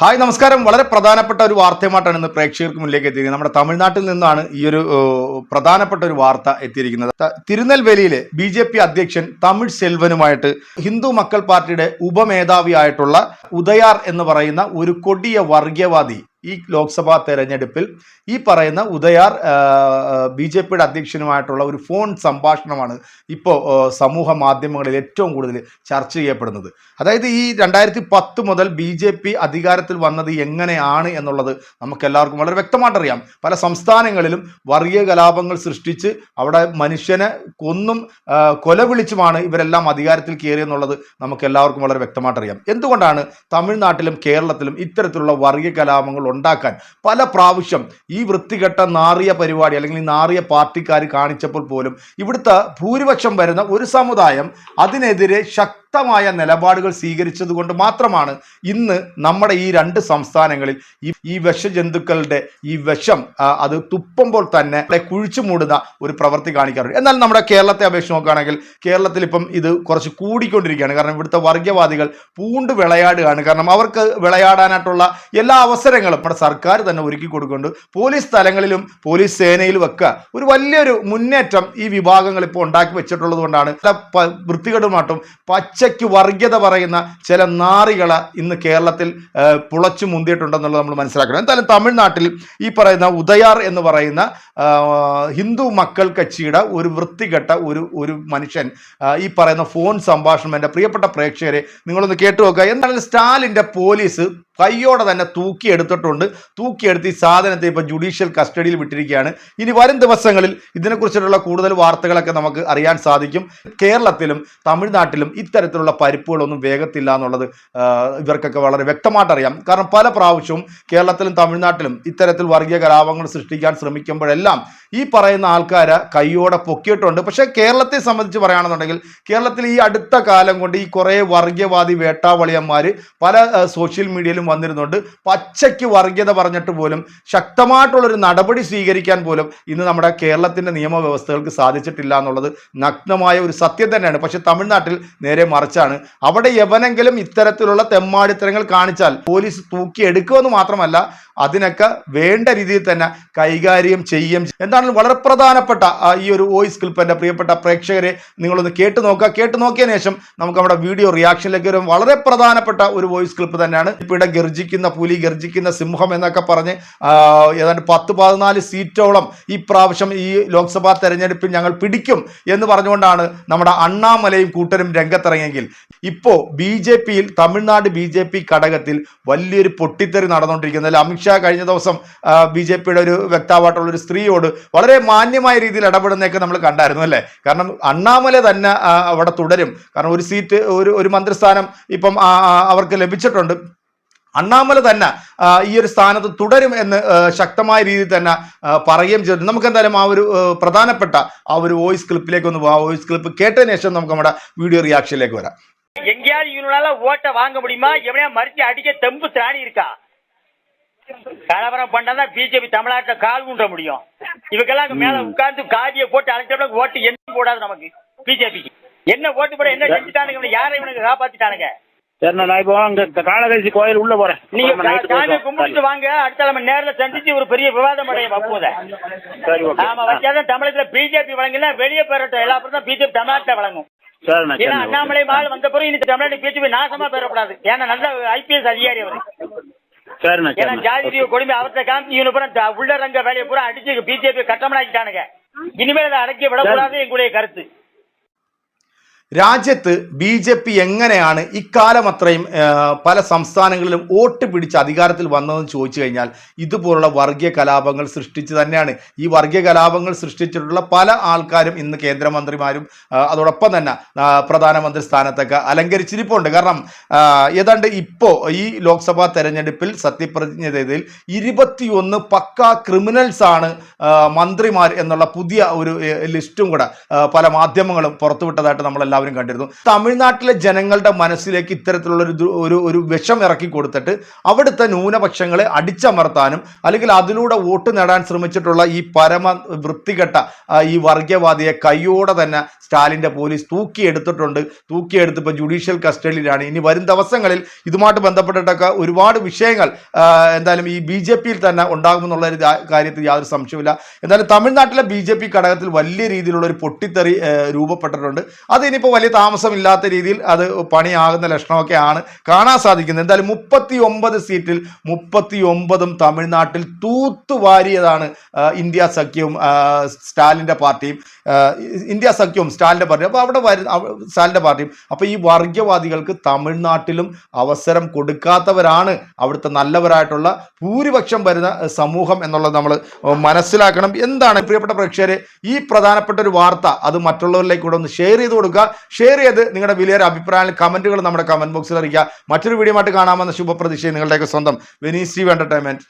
Hi നമസ്കാരം. വളരെ പ്രധാനപ്പെട്ട ഒരു വാർത്തയുമായിട്ടാണ് ഇന്ന് പ്രേക്ഷകർക്ക് മുന്നിലേക്ക് എത്തിയിരിക്കുന്നത്. നമ്മുടെ തമിഴ്നാട്ടിൽ നിന്നാണ് ഈ ഒരു പ്രധാനപ്പെട്ട ഒരു വാർത്ത എത്തിയിരിക്കുന്നത്. തിരുനെൽവേലിയിലെ ബി ജെ പി അധ്യക്ഷൻ തമിഴ് സെൽവനുമായിട്ട് ഹിന്ദു മക്കൾ പാർട്ടിയുടെ ഉപമേധാവിയായിട്ടുള്ള ഉദയാർ എന്ന് പറയുന്ന ഒരു കൊടിയ വർഗീയവാദി ഈ ലോക്സഭാ തെരഞ്ഞെടുപ്പിൽ ഈ പറയുന്ന ഉദയാർ ബി ജെ പിയുടെ അധ്യക്ഷനുമായിട്ടുള്ള ഒരു ഫോൺ സംഭാഷണമാണ് ഇപ്പോൾ സമൂഹ മാധ്യമങ്ങളിൽ ഏറ്റവും കൂടുതൽ ചർച്ച ചെയ്യപ്പെടുന്നത്. അതായത് ഈ രണ്ടായിരത്തി പത്ത് മുതൽ ബി ജെ പി അധികാരത്തിൽ വന്നത് എങ്ങനെയാണ് എന്നുള്ളത് നമുക്ക് എല്ലാവർക്കും വളരെ വ്യക്തമായിട്ടറിയാം. പല സംസ്ഥാനങ്ങളിലും വർഗീയ കലാപങ്ങൾ സൃഷ്ടിച്ച് അവിടെ മനുഷ്യനെ കൊന്നും കൊല വിളിച്ചുമാണ് ഇവരെല്ലാം അധികാരത്തിൽ കയറിയെന്നുള്ളത് നമുക്ക് എല്ലാവർക്കും വളരെ വ്യക്തമായിട്ടറിയാം. എന്തുകൊണ്ടാണ് തമിഴ്നാട്ടിലും കേരളത്തിലും ഇത്തരത്തിലുള്ള വർഗീയ കലാപങ്ങൾ ഉണ്ടാക്കാൻ. പല പ്രാവശ്യം ഈ വൃത്തികെട്ട നാറിയ പരിപാടി അല്ലെങ്കിൽ ഈ നാറിയ പാർട്ടിക്കാർ കാണിച്ചപ്പോൾ പോലും ഇവിടുത്തെ ഭൂരിപക്ഷം വരുന്ന ഒരു സമുദായം അതിനെതിരെ ശക്തമായ നിലപാടുകൾ സ്വീകരിച്ചത് കൊണ്ട് മാത്രമാണ് ഇന്ന് നമ്മുടെ ഈ രണ്ട് സംസ്ഥാനങ്ങളിൽ ഈ വിഷജന്തുക്കളുടെ ഈ വിഷം അത് തുപ്പുമ്പോൾ തന്നെ കുഴിച്ചു മൂടുന്ന ഒരു പ്രവൃത്തി കാണിക്കാറുണ്ട്. എന്നാൽ നമ്മുടെ കേരളത്തെ അപേക്ഷിച്ച് നോക്കുകയാണെങ്കിൽ കേരളത്തിൽ ഇപ്പം ഇത് കുറച്ച് കൂടിക്കൊണ്ടിരിക്കുകയാണ്. കാരണം ഇവിടുത്തെ വർഗീയവാദികൾ പൂണ്ട് വിളയാടുകയാണ്. കാരണം അവർക്ക് വിളയാടാനായിട്ടുള്ള എല്ലാ അവസരങ്ങളും നമ്മുടെ സർക്കാർ തന്നെ ഒരുക്കി കൊടുക്കുന്നുണ്ട്. പോലീസ് സ്ഥലങ്ങളിലും പോലീസ് സേനയിലും ഒക്കെ ഒരു വലിയൊരു മുന്നേറ്റം ഈ വിഭാഗങ്ങൾ ഇപ്പോൾ ഉണ്ടാക്കി വെച്ചിട്ടുള്ളത് കൊണ്ടാണ്. വൃത്തികേടുമായിട്ടും പ- വൃത്തികെടുമായിട്ടും പച്ചയ്ക്ക് വർഗീയത പറയുന്ന ചില നാറികൾ ഇന്ന് കേരളത്തിൽ പുളച്ചു മുന്തിയിട്ടുണ്ടെന്നുള്ളത് നമ്മൾ മനസ്സിലാക്കണം. എന്തായാലും തമിഴ്നാട്ടിൽ ഈ പറയുന്ന ഉദയാർ എന്ന് പറയുന്ന ഹിന്ദു മക്കൾ കക്ഷിയുടെ ഒരു വൃത്തികെട്ട ഒരു ഒരു മനുഷ്യൻ ഈ പറയുന്ന ഫോൺ സംഭാഷണം എന്റെ പ്രിയപ്പെട്ട പ്രേക്ഷകരെ നിങ്ങളൊന്ന് കേട്ടു നോക്കുക. എന്തായാലും സ്റ്റാലിന്റെ പോലീസ് കൈയോടെ തന്നെ തൂക്കിയെടുത്തിട്ടുണ്ട് തൂക്കിയെടുത്ത് ഈ സാധനത്തെ ഇപ്പോൾ ജുഡീഷ്യൽ കസ്റ്റഡിയിൽ വിട്ടിരിക്കുകയാണ്. ഇനി വരും ദിവസങ്ങളിൽ ഇതിനെക്കുറിച്ചിട്ടുള്ള കൂടുതൽ വാർത്തകളൊക്കെ നമുക്ക് അറിയാൻ സാധിക്കും. കേരളത്തിലും തമിഴ്നാട്ടിലും ഇത്തരത്തിലുള്ള പരിപ്പുകളൊന്നും വേഗത്തില്ല എന്നുള്ളത് ഇവർക്കൊക്കെ വളരെ വ്യക്തമായിട്ട് അറിയാം. കാരണം പല പ്രാവശ്യവും കേരളത്തിലും തമിഴ്നാട്ടിലും ഇത്തരത്തിൽ വർഗീയ കലാപങ്ങൾ സൃഷ്ടിക്കാൻ ശ്രമിക്കുമ്പോഴെല്ലാം ഈ പറയുന്ന ആൾക്കാരെ കൈയോടെ പൊക്കിയിട്ടുണ്ട്. പക്ഷേ കേരളത്തെ സംബന്ധിച്ച് പറയുകയാണെന്നുണ്ടെങ്കിൽ കേരളത്തിൽ ഈ അടുത്ത കാലം കൊണ്ട് ഈ കുറേ വർഗീയവാദി വേട്ടാവളിയന്മാർ പല സോഷ്യൽ മീഡിയയിലും വന്നിരുന്നുണ്ട് പച്ചയ്ക്ക് വർഗീയത പറഞ്ഞിട്ട് പോലും ശക്തമായിട്ടുള്ളൊരു നടപടി സ്വീകരിക്കാൻ പോലും ഇന്ന് നമ്മുടെ കേരളത്തിന്റെ നിയമവ്യവസ്ഥകൾക്ക് സാധിച്ചിട്ടില്ല എന്നുള്ളത് നഗ്നമായ ഒരു സത്യം തന്നെയാണ്. പക്ഷേ തമിഴ്നാട്ടിൽ നേരെ മറിച്ചാണ്. അവിടെ എവനെങ്കിലും ഇത്തരത്തിലുള്ള തെമ്മാടിത്തരങ്ങൾ കാണിച്ചാൽ പോലീസ് തൂക്കിയെടുക്കുമെന്ന് മാത്രമല്ല അതിനൊക്കെ വേണ്ട രീതിയിൽ തന്നെ കൈകാര്യം ചെയ്യും. എന്താണെങ്കിലും വളരെ പ്രധാനപ്പെട്ട ഈ ഒരു വോയിസ് ക്ലിപ്പ് എന്റെ പ്രിയപ്പെട്ട പ്രേക്ഷകരെ നിങ്ങളൊന്ന് കേട്ട് നോക്കുക. കേട്ട് നോക്കിയതിനു ശേഷം നമുക്ക് നമ്മുടെ വീഡിയോ റിയാക്ഷനിലേക്ക് വരും. വളരെ പ്രധാനപ്പെട്ട ഒരു വോയിസ് ക്ലിപ്പ് തന്നെയാണ്. ഇപ്പോൾ ഇവിടെ ഗർജിക്കുന്ന പുലി ഗർജിക്കുന്ന സിംഹം എന്നൊക്കെ പറഞ്ഞ് ഏതാണ്ട് പത്ത് പതിനാല് സീറ്റോളം ഈ പ്രാവശ്യം ഈ ലോക്സഭാ തെരഞ്ഞെടുപ്പിൽ ഞങ്ങൾ പിടിക്കും എന്ന് പറഞ്ഞുകൊണ്ടാണ് നമ്മുടെ അണ്ണാമലയും കൂട്ടരും രംഗത്തിറങ്ങിയെങ്കിൽ. ഇപ്പോൾ ബി ജെ പിയിൽ തമിഴ്നാട് ബി ജെ പി ഘടകത്തിൽ വലിയൊരു പൊട്ടിത്തെറി നടന്നുകൊണ്ടിരിക്കുന്നത്. അല്ല അമിത്ഷാ കഴിഞ്ഞ ദിവസം ബി ജെ പിയുടെ ഒരു വ്യക്താവായിട്ടുള്ള ഒരു സ്ത്രീയോട് വളരെ മാന്യമായ രീതിയിൽ ഇടപെടുന്നതൊക്കെ നമ്മൾ കണ്ടായിരുന്നു അല്ലേ? കാരണം അണ്ണാമല തന്നെ അവിടെ തുടരും. കാരണം ഒരു സീറ്റ് ഒരു ഒരു മന്ത്രിസ്ഥാനം ഇപ്പം അവർക്ക് ലഭിച്ചിട്ടുണ്ട്. അണ്ണാമല തന്നെ ആ, ഈ ഒരു സ്ഥാനത്ത് തുടരും എന്ന് ആ, ശക്തമായ രീതിയിൽ തന്നെ ആ, പറയുകയും ചെയ്തു നമുക്ക് എന്തായാലും ആ ഒരു ആ, പ്രധാനപ്പെട്ട ആ ഒരു വോയിസ് ക്ലിപ്പിലേക്ക് ഒന്ന് പോകാം വോയിസ് ക്ലിപ്പ് കേട്ടതിന് ശേഷം നമുക്ക് നമ്മുടെ വീഡിയോ റിയാക്ഷനിലേക്ക് വരാം எங்கேயாவது இவனால ஓட்ட வாங்க முடியுமா எவனையா மறிச்சு அடிக்க தெம்பு திராணி இருக்கா கலவரம் பண்ணாதான் பிஜேபி தமிழ்நாட்டுல கால் ஊன்ற முடியும் இவங்கெல்லாம் அங்க மேல உட்கார்ந்து காதியை போட்டு அழைச்சப்பட ஓட்டு என்ன போடாது நமக்கு பிஜேபிக்கு என்ன ஓட்டு போட என்ன செஞ்சுட்டானுங்க இவனை யாரை இவனுக்கு காப்பாத்திட்டானுங்க சரிண்ணா நான் இப்போ அங்க காளகேசி கோயில் உள்ள போறேன். நீங்க சாமி. கும்பிட்டு வாங்க. அடுத்த நம்ம நேர்ல சந்திச்சு ஒரு பெரிய விவாதம் அடைய வப்போத சரி ஓகே. ஆமா வச்சாதான் தமிழகத்துல பிஜேபி வழங்கல வெளியே போயிடட்டும் எல்லா தான் பிஜேபி தமிழ்நாட்டுல வழங்கும். ஏன்னா அண்ணாமலை மால் வந்த பிறகு இன்னைக்கு தமிழ்நாடு பிஜேபி நாசமா பெறக்கூடாது. ஏன்னா நல்ல ஐபிஎஸ் அதிகாரி அவர். சரிண்ணா ஏன்னா ஜாதி கொடுமை அவர்த்த காமிச்சு இவனு பூரா த- உள்ளரங்க வேலையை பூரா அடிச்சு பிஜேபி கட்டமனாக்கிட்டானுங்க இனிமேல் அதை அடக்கி விடக்கூடாது எங்களுடைய கருத்து. രാജ്യത്ത് ബി ജെ പി എങ്ങനെയാണ് ഇക്കാലം അത്രയും പല സംസ്ഥാനങ്ങളിലും വോട്ട് പിടിച്ച് അധികാരത്തിൽ വന്നതെന്ന് ചോദിച്ചു കഴിഞ്ഞാൽ ഇതുപോലുള്ള വർഗീയ കലാപങ്ങൾ സൃഷ്ടിച്ച് തന്നെയാണ്. ഈ വർഗീയ കലാപങ്ങൾ സൃഷ്ടിച്ചിട്ടുള്ള പല ആൾക്കാരും ഇന്ന് കേന്ദ്രമന്ത്രിമാരും അതോടൊപ്പം തന്നെ പ്രധാനമന്ത്രി സ്ഥാനത്തൊക്കെ അലങ്കരിച്ചിരിപ്പുണ്ട്. കാരണം ഏതാണ്ട് ഇപ്പോൾ ഈ ലോക്സഭാ തെരഞ്ഞെടുപ്പിൽ സത്യപ്രതിജ്ഞ ചെയ്തതിൽ ഇരുപത്തിയൊന്ന് പക്ക ക്രിമിനൽസ് ആണ് മന്ത്രിമാർ എന്നുള്ള പുതിയ ഒരു ലിസ്റ്റും കൂടെ പല മാധ്യമങ്ങളും പുറത്തുവിട്ടതായിട്ട് നമ്മളെല്ലാവരും എല്ലാവരും കണ്ടിരുന്നു. തമിഴ്നാട്ടിലെ ജനങ്ങളുടെ മനസ്സിലേക്ക് ഇത്തരത്തിലുള്ള ഒരു ഒരു വിഷം ഇറക്കി കൊടുത്തിട്ട് അവിടുത്തെ ന്യൂനപക്ഷങ്ങളെ അടിച്ചമർത്താനും അല്ലെങ്കിൽ അതിലൂടെ വോട്ട് നേടാൻ ശ്രമിച്ചിട്ടുള്ള ഈ പരമ വൃത്തികെട്ട ഈ വർഗീയവാദിയെ കയ്യോടെ തന്നെ സ്റ്റാലിന്റെ പോലീസ് തൂക്കിയെടുത്തിട്ടുണ്ട്. തൂക്കിയെടുത്ത് ഇപ്പോൾ ജുഡീഷ്യൽ കസ്റ്റഡിയിലാണ്. ഇനി വരും ദിവസങ്ങളിൽ ഇതുമായിട്ട് ബന്ധപ്പെട്ടിട്ടൊക്കെ ഒരുപാട് വിഷയങ്ങൾ എന്തായാലും ഈ ബി ജെ പിയിൽ തന്നെ ഉണ്ടാകുമെന്നുള്ള കാര്യത്തിൽ യാതൊരു സംശയമില്ല എന്തായാലും തമിഴ്നാട്ടിലെ ബി ജെ പി ഘടകത്തിൽ വലിയ രീതിയിലുള്ള ഒരു പൊട്ടിത്തെറി രൂപപ്പെട്ടിട്ടുണ്ട്. അത് ഇനിയിപ്പോൾ വലിയ താമസമില്ലാത്ത രീതിയിൽ അത് പണിയാകുന്ന ലക്ഷണമൊക്കെ ആണ് കാണാൻ സാധിക്കുന്നത്. എന്തായാലും മുപ്പത്തി ഒമ്പത് സീറ്റിൽ മുപ്പത്തി ഒമ്പതും തമിഴ്നാട്ടിൽ തൂത്തുവാരിയതാണ് ഇന്ത്യ സഖ്യവും സ്റ്റാലിന്റെ പാർട്ടിയും ഇന്ത്യ സഖ്യവും സ്റ്റാലിന്റെ പാർട്ടിയും. അപ്പോൾ അവിടെ വരു അവ- സ്റ്റാലിന്റെ പാർട്ടിയും. അപ്പോൾ ഈ വർഗീയവാദികൾക്ക് തമിഴ്നാട്ടിലും അവസരം കൊടുക്കാത്തവരാണ് അവിടുത്തെ നല്ലവരായിട്ടുള്ള ഭൂരിപക്ഷം വരുന്ന സമൂഹം എന്നുള്ളത് നമ്മൾ മനസ്സിലാക്കണം. എന്താണ്? പ്രിയപ്പെട്ട പ്രേക്ഷകരെ ഈ പ്രധാനപ്പെട്ട ഒരു വാർത്ത അത് മറ്റുള്ളവരിലേക്ക് കൂടെ ഒന്ന് ഷെയർ ചെയ്ത് കൊടുക്കുക. ഷെയർ ചെയ്ത് നിങ്ങളുടെ വിലയേറെ അഭിപ്രായങ്ങൾ കമന്റുകൾ നമ്മുടെ കമന്റ് ബോക്സിൽ അറിയിക്കുക. മറ്റൊരു വീഡിയോ ആയിട്ട് കാണാമെന്ന ശുഭപ്രതീക്ഷ നിങ്ങളുടെയൊക്കെ സ്വന്തം വെനീസ് ടി എന്റർടൈൻമെന്റ്